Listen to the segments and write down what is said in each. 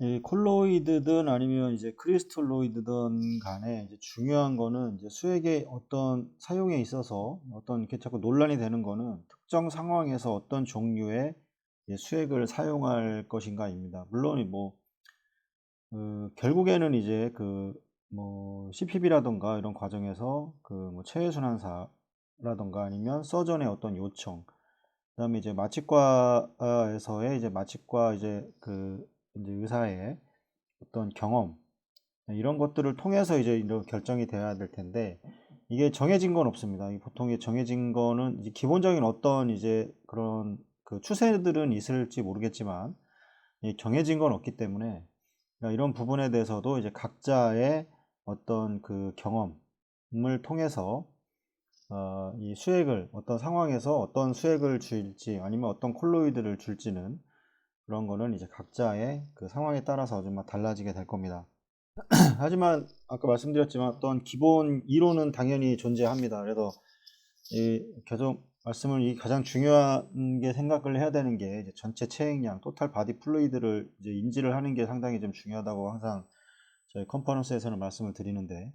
이 콜로이드든 아니면 이제 크리스톨로이드든 간에 이제 중요한 거는 이제 수액의 어떤 사용에 있어서 어떤 이렇게 자꾸 논란이 되는 거는 특정 상황에서 어떤 종류의 수액을 사용할 것인가입니다. 물론 뭐그 결국에는 이제 그 뭐 CPB라던가 이런 과정에서 그 뭐 체외순환사라던가 아니면 서전의 어떤 요청, 그다음에 이제 마취과에서의 이제 마취과 이제 그 이제 의사의 어떤 경험 이런 것들을 통해서 이제 이런 결정이 돼야 될 텐데 이게 정해진 건 없습니다. 이 보통 이 정해진 거는 기본적인 어떤 이제 그런 그 추세들은 있을지 모르겠지만 이 정해진 건 없기 때문에 그러니까 이런 부분에 대해서도 이제 각자의 어떤 그 경험을 통해서 어, 이 수액을 어떤 상황에서 어떤 수액을 줄지 아니면 어떤 콜로이드를 줄지는 그런 거는 이제 각자의 그 상황에 따라서 좀 달라지게 될 겁니다. 하지만 아까 말씀드렸지만 어떤 기본 이론은 당연히 존재합니다. 그래서 이 계속 말씀을 이 가장 중요한 게 생각을 해야 되는 게 전체 체액량, 토탈 바디 플루이드를 이제 인지를 하는 게 상당히 좀 중요하다고 항상 저희 컨퍼런스에서는 말씀을 드리는데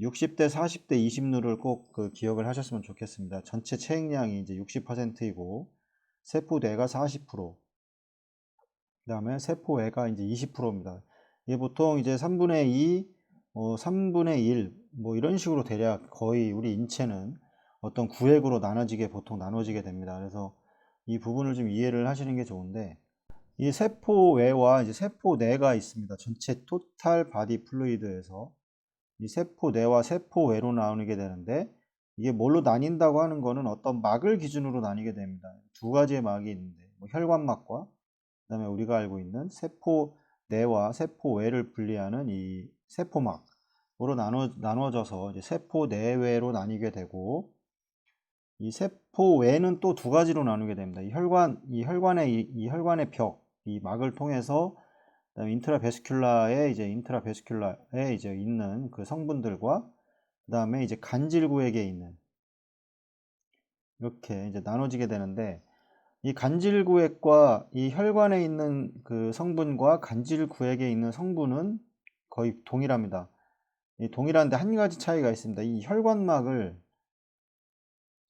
60대, 40대, 20누를 꼭그 기억을 하셨으면 좋겠습니다. 전체 체액량이 이제 60%이고 세포대가 40%, 그 다음에 세포외가 이제 20%입니다. 이게 보통 이제 3분의 2, 뭐 3분의 1, 뭐 이런 식으로 대략 거의 우리 인체는 어떤 구획으로 나눠지게 보통 나눠지게 됩니다. 그래서 이 부분을 좀 이해를 하시는 게 좋은데 이 세포외와 이제 세포내가 있습니다. 전체 토탈 바디 플루이드에서 이 세포내와 세포외로 나누게 되는데 이게 뭘로 나뉜다고 하는 거는 어떤 막을 기준으로 나뉘게 됩니다. 두 가지의 막이 있는데 뭐 혈관막과 그 다음에 우리가 알고 있는 세포 내와 세포 외를 분리하는 이 세포막으로 나눠 나눠져서 세포 내외로 나뉘게 되고 이 세포 외는 또 두 가지로 나누게 됩니다. 이 혈관 이 혈관의 이, 이 혈관의 벽 이 막을 통해서 인트라베스큘라에 이제 인트라베스큘라에 이제 있는 그 성분들과 그 다음에 이제 간질구액에 있는 이렇게 이제 나눠지게 되는데 이 간질구액과 이 혈관에 있는 그 성분과 간질구액에 있는 성분은 거의 동일합니다. 이 동일한데 한 가지 차이가 있습니다. 이 혈관막을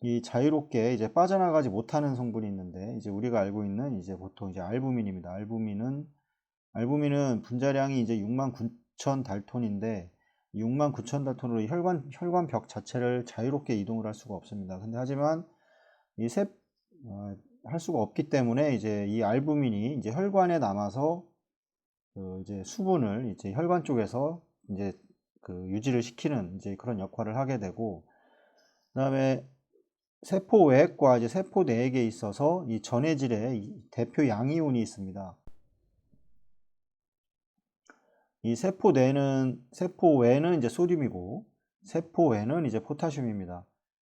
이 자유롭게 이제 빠져나가지 못하는 성분이 있는데 이제 우리가 알고 있는 이제 보통 이제 알부민입니다. 알부민은 알부민은 분자량이 이제 6만 9천 달톤인데 6만 9천 달톤으로 혈관 혈관 벽 자체를 자유롭게 이동을 할 수가 없습니다. 근데 하지만 이세 어, 할 수가 없기 때문에 이제 이 알부민이 이제 혈관에 남아서 그 이제 수분을 이제 혈관 쪽에서 이제 그 유지를 시키는 이제 그런 역할을 하게 되고 그다음에 세포 외액과 이제 세포 내액에 있어서 이 전해질의 대표 양이온이 있습니다. 이 세포 내는 세포 외는 이제 소듐이고 세포 외는 이제 포타슘입니다.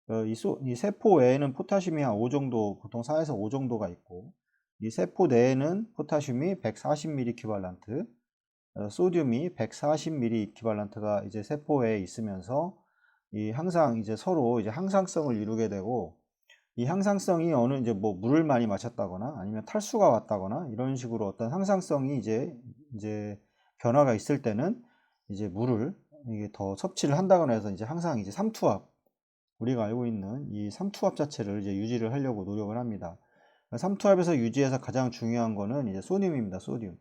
어, 이, 소, 이 세포 외에는 포타슘이 한 5 정도, 보통 4에서 5 정도가 있고, 이 세포 내에는 포타슘이 140mg 이퀴발란트, 어, 소듐이 140mg 이퀴발란트가 이제 세포에 있으면서 이 항상 이제 서로 이제 항상성을 이루게 되고 이 항상성이 어느 이제 뭐 물을 많이 마셨다거나 아니면 탈수가 왔다거나 이런 식으로 어떤 항상성이 이제 이제 변화가 있을 때는 이제 물을 이게 더 섭취를 한다거나 해서 이제 항상 이제 삼투압 우리가 알고 있는 이 삼투압 자체를 이제 유지를 하려고 노력을 합니다. 삼투압에서 유지해서 가장 중요한 거는 이제 소듐입니다. 소듐.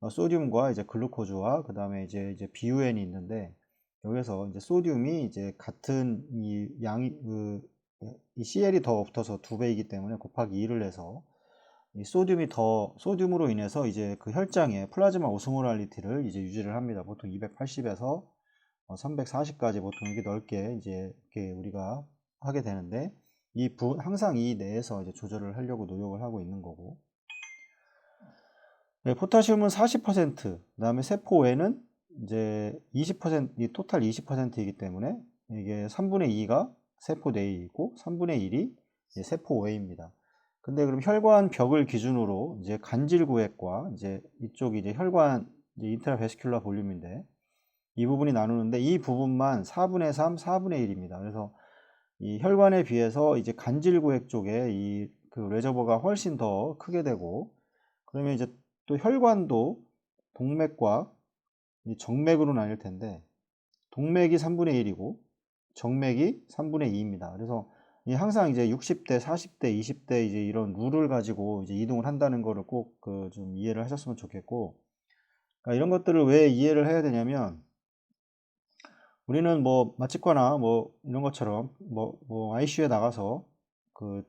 어, 소듐과 이제 글루코즈와 그 다음에 이제 이제 비유엔이 있는데 여기서 이제 소듐이 이제 같은 이 양이 그, 이 CL이 더 붙어서 두 배이기 때문에 곱하기 2를 해서 이 소듐이 더 소듐으로 인해서 이제 그 혈장의 플라즈마 오스모랄리티를 이제 유지를 합니다. 보통 280에서 340까지 어, 보통 이렇게 넓게 이제 이렇게 우리가 하게 되는데 이 부, 항상 이 내에서 이제 조절을 하려고 노력을 하고 있는 거고 네, 포타슘은 40%, 그 다음에 세포 외는 이제 20%, 이 토탈 20%이기 때문에 이게 3분의 2가 세포 내이고 3분의 1이 세포 외입니다. 근데 그럼 혈관 벽을 기준으로 이제 간질구획과 이제 이쪽이 이제 혈관 이제 인트라베스큘라 볼륨인데 이 부분이 나누는데 이 부분만 4분의 3, 4분의 1입니다. 그래서 이 혈관에 비해서 이제 간질구획 쪽에 이 그 레저버가 훨씬 더 크게 되고 그러면 이제 또 혈관도 동맥과 이 정맥으로 나뉠 텐데 동맥이 3분의 1이고 정맥이 3분의 2입니다. 그래서 이 항상 이제 60대, 40대, 20대 이제 이런 룰을 가지고 이제 이동을 한다는 거를 꼭 그 좀 이해를 하셨으면 좋겠고 그러니까 이런 것들을 왜 이해를 해야 되냐면 우리는 뭐 맛집과나 뭐 이런 것처럼 뭐, 뭐 ICU에 나가서 그,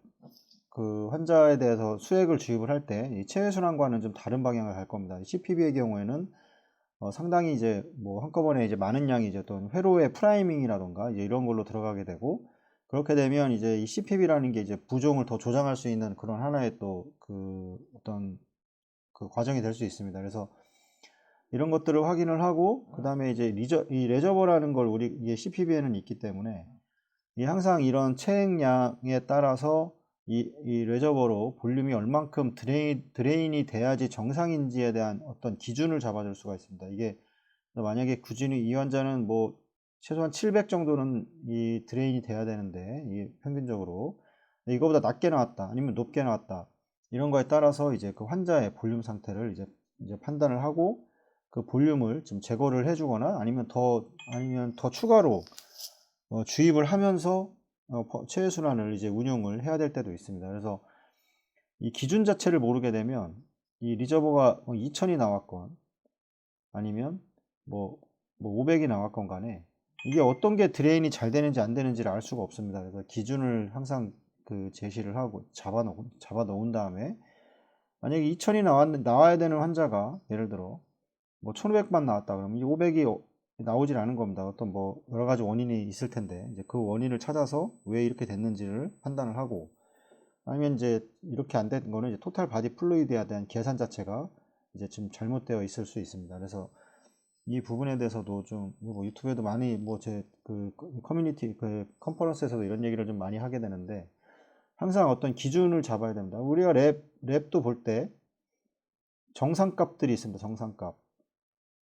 그 환자에 대해서 수액을 주입을 할때 체외순환과는 좀 다른 방향을 갈 겁니다. CPB의 경우에는 어, 상당히 이제 뭐 한꺼번에 이제 많은 양이 이제 어떤 회로의 프라이밍이라던가 이제 이런 걸로 들어가게 되고 그렇게 되면 이제 이 CPB라는 게 이제 부종을 더 조장할 수 있는 그런 하나의 또 그 어떤 그 과정이 될 수 있습니다. 그래서 이런 것들을 확인을 하고 그 다음에 이제 리저, 이 레저버라는 걸 우리 이게 CPB에는 있기 때문에 이 항상 이런 체액량에 따라서 이, 이 레저버로 볼륨이 얼만큼 드레인, 드레인이 돼야지 정상인지에 대한 어떤 기준을 잡아줄 수가 있습니다. 이게 만약에 구준이 이 환자는 뭐 최소한 700 정도는 이 드레인이 돼야 되는데 이 평균적으로 이거보다 낮게 나왔다 아니면 높게 나왔다 이런 거에 따라서 이제 그 환자의 볼륨 상태를 이제 이제 판단을 하고 그 볼륨을 좀 제거를 해주거나 아니면 더 아니면 더 추가로 어, 주입을 하면서 어, 체외 순환을 이제 운용을 해야 될 때도 있습니다. 그래서 이 기준 자체를 모르게 되면 이 리저버가 2000이 나왔건 아니면 뭐, 뭐 500이 나왔건 간에 이게 어떤 게 드레인이 잘 되는지 안 되는지를 알 수가 없습니다. 그래서 기준을 항상 그 제시를 하고 잡아 놓 잡아 놓은 다음에 만약에 2000이 나왔 나와야 되는 환자가 예를 들어 뭐 1500만 나왔다 그러면 이 500이 나오질 않은 겁니다. 어떤 뭐 여러 가지 원인이 있을 텐데 이제 그 원인을 찾아서 왜 이렇게 됐는지를 판단을 하고 아니면 이제 이렇게 안 된 거는 이제 토탈 바디 플루이드에 대한 계산 자체가 이제 좀 잘못되어 있을 수 있습니다. 그래서 이 부분에 대해서도 좀 뭐 유튜브에도 많이 뭐 제 그 커뮤니티 그 컨퍼런스에서도 이런 얘기를 좀 많이 하게 되는데 항상 어떤 기준을 잡아야 됩니다. 우리가 랩 랩도 볼 때 정상값들이 있습니다. 정상값.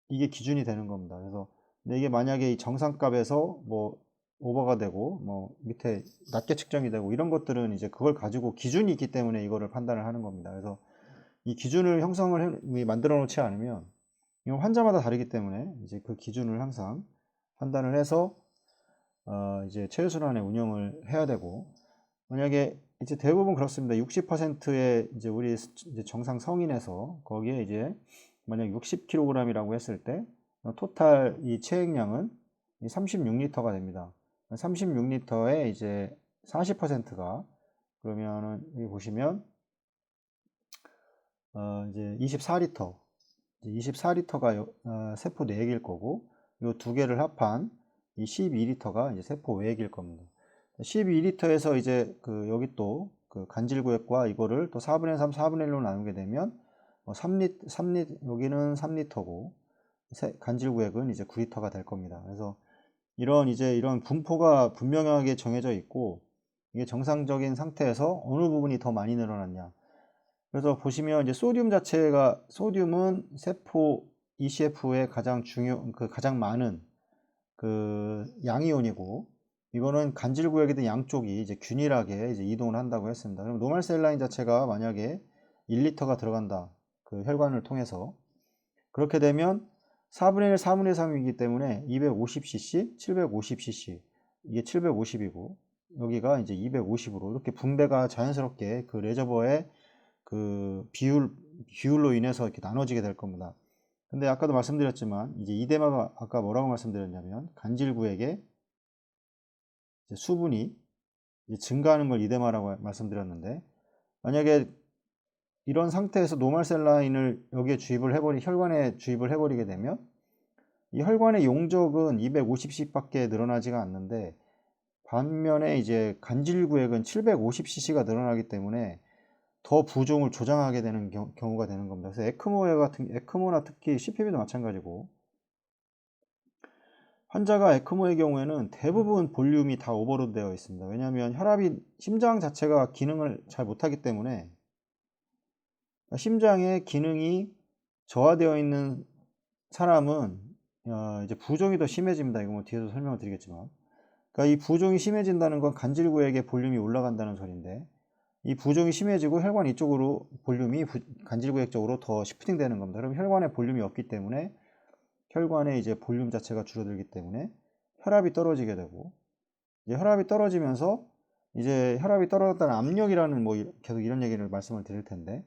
이게 기준이 되는 겁니다. 그래서 이게 만약에 이 정상값에서 뭐 오버가 되고 뭐 밑에 낮게 측정이 되고 이런 것들은 이제 그걸 가지고 기준이 있기 때문에 이거를 판단을 하는 겁니다. 그래서 이 기준을 형성을 해, 만들어 놓지 않으면 이건 환자마다 다르기 때문에 이제 그 기준을 항상 판단을 해서 어 이제 체외순환의 운영을 해야 되고 만약에 이제 대부분 그렇습니다. 60%의 이제 우리 이제 정상 성인에서 거기에 이제 만약 60kg이라고 했을 때 어, 토탈 이 체액량은 36리터가 됩니다. 36리터에 이제 40%가 그러면은 여기 보시면 어 이제 24리터 24리터가 어 세포 내액일 거고 이 두 개를 합한 이 12리터가 이제 세포 외액일 겁니다. 12리터에서 이제 그 여기 또 그 간질구획과 이거를 또 4분의 3, 4분의 1로 나누게 되면 3리, 뭐 3리, 여기는 3리터고, 간질구획은 이제 9리터가 될 겁니다. 그래서 이런 이제 이런 분포가 분명하게 정해져 있고, 이게 정상적인 상태에서 어느 부분이 더 많이 늘어났냐. 그래서 보시면 이제 소듐 자체가, 소듐은 세포 ECF의 가장 중요, 그 가장 많은 그 양이온이고, 이거는 간질구획이든 양쪽이 이제 균일하게 이제 이동을 한다고 했습니다. 그럼 노멀 셀라인 자체가 만약에 1리터가 들어간다. 그 혈관을 통해서 그렇게 되면 4분의 1, 4분의 3이기 때문에 250cc, 750cc 이게 750이고 여기가 이제 250으로 이렇게 분배가 자연스럽게 그 레저버의 그 비율 비율로 인해서 이렇게 나눠지게 될 겁니다. 근데 아까도 말씀드렸지만 이제 이데마가 아까 뭐라고 말씀드렸냐면 간질구에게 수분이 증가하는 걸 이데마라고 말씀드렸는데 만약에 이런 상태에서 노멀셀 라인을 여기에 주입을 해버리 혈관에 주입을 해버리게 되면 이 혈관의 용적은 250cc밖에 늘어나지가 않는데 반면에 이제 간질구액은 750cc가 늘어나기 때문에 더 부종을 조장하게 되는 경우, 가 되는 겁니다. 그래서 에크모 같은 에크모나 특히 CPB도 마찬가지고 환자가 에크모의 경우에는 대부분 볼륨이 다 오버로드 되어 있습니다. 왜냐하면 혈압이 심장 자체가 기능을 잘 못하기 때문에 심장의 기능이 저하되어 있는 사람은 어, 이제 부종이 더 심해집니다. 이거 뭐 뒤에서 설명을 드리겠지만. 그러니까 이 부종이 심해진다는 건 간질구에게 볼륨이 올라간다는 소리인데 이 부종이 심해지고 혈관 이쪽으로 볼륨이 부- 간질구획 쪽으로 더 시프팅 되는 겁니다. 그럼 혈관에 볼륨이 없기 때문에 혈관의 이제 볼륨 자체가 줄어들기 때문에 혈압이 떨어지게 되고 이제 혈압이 떨어지면서 이제 혈압이 떨어졌다는 압력이라는 뭐 이- 계속 이런 얘기를 말씀을 드릴 텐데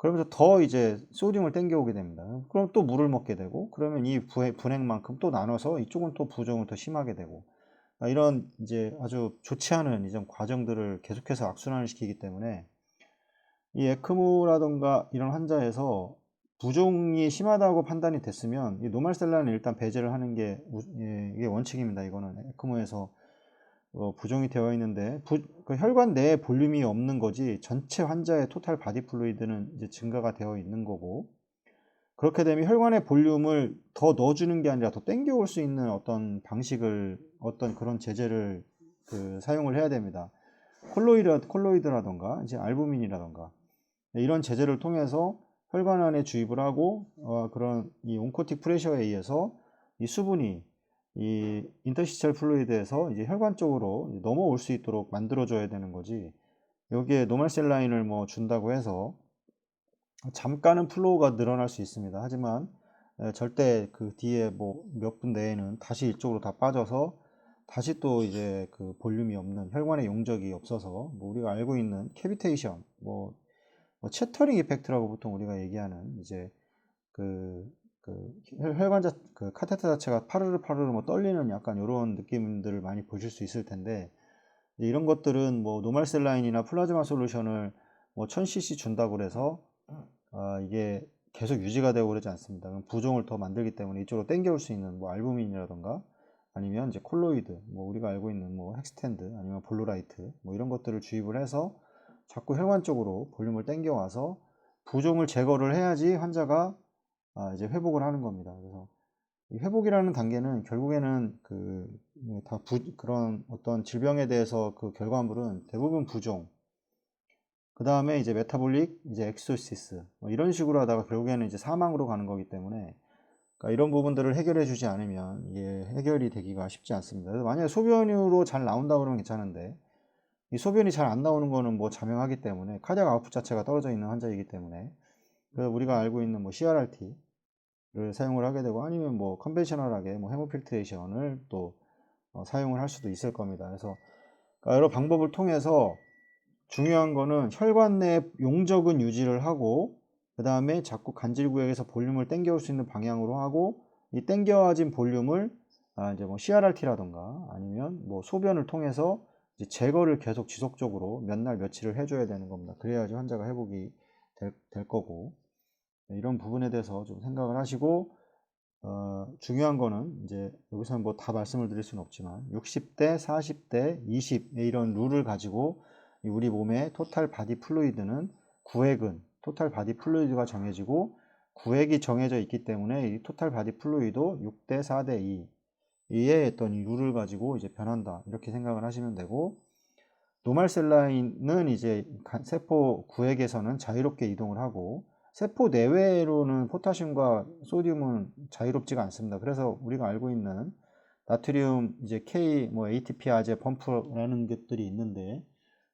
그러면서 더 이제 소듐을 땡겨오게 됩니다. 그럼 또 물을 먹게 되고 그러면 이 분해만큼 또 나눠서 이쪽은 또 부종을 더 심하게 되고 아, 이런 이제 아주 좋지 않은 이런 과정들을 계속해서 악순환을 시키기 때문에 이 에크모라던가 이런 환자에서 부종이 심하다고 판단이 됐으면 이 노말셀라는 일단 배제를 하는 게 우- 예, 이게 원칙입니다. 이거는 에크모에서 어, 부종이 되어 있는데 부- 그 혈관 내에 볼륨이 없는 거지 전체 환자의 토탈 바디 플루이드는 이제 증가가 되어 있는 거고 그렇게 되면 혈관의 볼륨을 더 넣어주는 게 아니라 더 땡겨올 수 있는 어떤 방식을 어떤 그런 제재를 그 사용을 해야 됩니다. 콜로이드 콜로이드라던가 이제 알부민이라던가 이런 제재를 통해서 혈관 안에 주입을 하고 어, 그런 이 온코틱 프레셔에 의해서 이 수분이 이 인터시철 플루이드에서 이제 혈관 쪽으로 넘어올 수 있도록 만들어줘야 되는 거지. 여기에 노멀셀라인을 뭐 준다고 해서 잠깐은 플로우가 늘어날 수 있습니다. 하지만 에, 절대 그 뒤에 뭐 몇 분 내에는 다시 이쪽으로 다 빠져서 다시 또 이제 그 볼륨이 없는 혈관의 용적이 없어서 뭐 우리가 알고 있는 캐비테이션 뭐, 뭐 채터링 이펙트라고 보통 우리가 얘기하는 이제 그, 그 혈- 혈관 자, 그 카테터 자체가 파르르 파르르 뭐 떨리는 약간 이런 느낌들을 많이 보실 수 있을 텐데 이런 것들은 뭐 노말셀 라인이나 플라즈마 솔루션을 뭐 1000cc 준다고 그래서 아, 이게 계속 유지가 되고 그러지 않습니다. 부종을 더 만들기 때문에 이쪽으로 땡겨올 수 있는 뭐 알부민이라던가 아니면 이제 콜로이드, 뭐 우리가 알고 있는 뭐 헥스텐드 아니면 볼로라이트 뭐 이런 것들을 주입을 해서 자꾸 혈관 쪽으로 볼륨을 땡겨와서 부종을 제거를 해야지 환자가 아, 이제 회복을 하는 겁니다. 그래서 이 회복이라는 단계는 결국에는 그 다 그런 어떤 질병에 대해서 그 결과물은 대부분 부종, 그 다음에 이제 메타볼릭, 이제 엑소시스 뭐 이런 식으로 하다가 결국에는 이제 사망으로 가는 거기 때문에 그러니까 이런 부분들을 해결해 주지 않으면 이게 해결이 되기가 쉽지 않습니다. 만약에 소변으로 잘 나온다 그러면 괜찮은데 이 소변이 잘 안 나오는 거는 뭐 자명하기 때문에 카디악 아웃풋 자체가 떨어져 있는 환자이기 때문에 그래서 우리가 알고 있는 뭐 CRRT를 사용을 하게 되고 아니면 뭐 컨벤셔널하게 뭐 헤모필트레이션을 또 어, 사용을 할 수도 있을 겁니다. 그래서 그러니까 여러 방법을 통해서 중요한 거는 혈관 내 용적은 유지를 하고 그 다음에 자꾸 간질 구역에서 볼륨을 땡겨올 수 있는 방향으로 하고 이 땡겨진 볼륨을 아 이제 뭐 CRRT라던가 아니면 뭐 소변을 통해서 제거를 계속 지속적으로 몇 날 며칠을 해줘야 되는 겁니다. 그래야지 환자가 회복이 될, 될 거고 네, 이런 부분에 대해서 좀 생각을 하시고 어, 중요한 거는 이제 여기서는 뭐 다 말씀을 드릴 수는 없지만 60대, 40대, 20 이런 룰을 가지고 이 우리 몸의 토탈 바디 플루이드는 구획은 토탈 바디 플루이드가 정해지고 구획이 정해져 있기 때문에 이 토탈 바디 플루이도 6대 4대 2 이의 어떤 이 룰을 가지고 이제 변한다 이렇게 생각을 하시면 되고 노말셀라인은 이제 간- 세포 구획에서는 자유롭게 이동을 하고 세포 내외로는 포타슘과 소듐은 자유롭지가 않습니다. 그래서 우리가 알고 있는 나트륨 이제 K 뭐 ATP 아제 펌프라는 것들이 있는데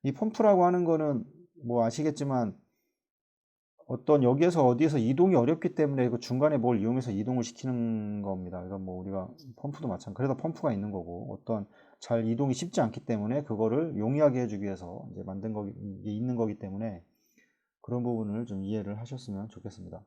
이 펌프라고 하는 거는 뭐 아시겠지만 어떤 여기에서 어디에서 이동이 어렵기 때문에 그 중간에 뭘 이용해서 이동을 시키는 겁니다. 그래서 뭐 우리가 펌프도 마찬가지. 그래서 펌프가 있는 거고 어떤 잘 이동이 쉽지 않기 때문에 그거를 용이하게 해주기 위해서 이제 만든 거기 있는 거기 때문에 그런 부분을 좀 이해를 하셨으면 좋겠습니다.